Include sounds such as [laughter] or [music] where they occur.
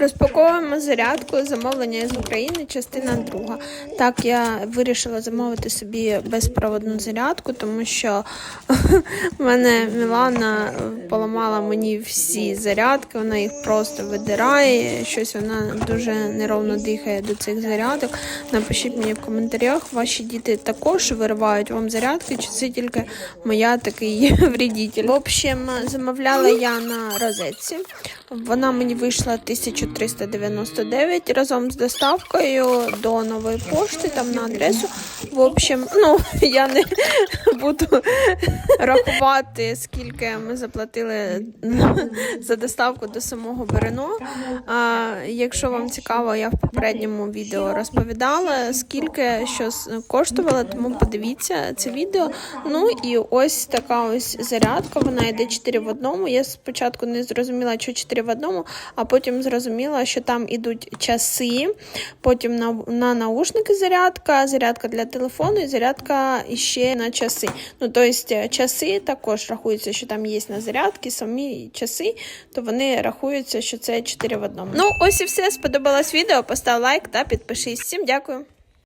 Розпаковуємо зарядку замовлення з України, частина друга. Так, я вирішила замовити собі безпроводну зарядку, тому що в [laughs] мене Мілана поламала мені всі зарядки, вона їх просто видирає. Щось вона дуже неровно дихає до цих зарядок. Напишіть мені в коментарях, ваші діти також виривають вам зарядки, чи це тільки моя такий [laughs] вредитель. В общем, замовляла я на розетці. Вона мені вийшла 1399 разом з доставкою до нової пошти, там на адресу. В общем, ну [laughs] я не буду рахувати, скільки ми заплатили за доставку до самого Берено. А, якщо вам цікаво, я в попередньому відео розповідала, скільки що коштувало, тому подивіться це відео. Ну і ось така ось зарядка. Вона йде 4 в одному. Я спочатку не зрозуміла, що 4 в одному, а потім зрозуміла, що там ідуть часи, потім на, на наушники зарядка, зарядка для телефону і зарядка ще на часи. Ну, тобто часи також рахуються, що там є на зарядки, самі часи, то вони рахуються, що це 4 в одному. Ну, ось і все. Сподобалось відео. Постав лайк та підпишись. Всім дякую.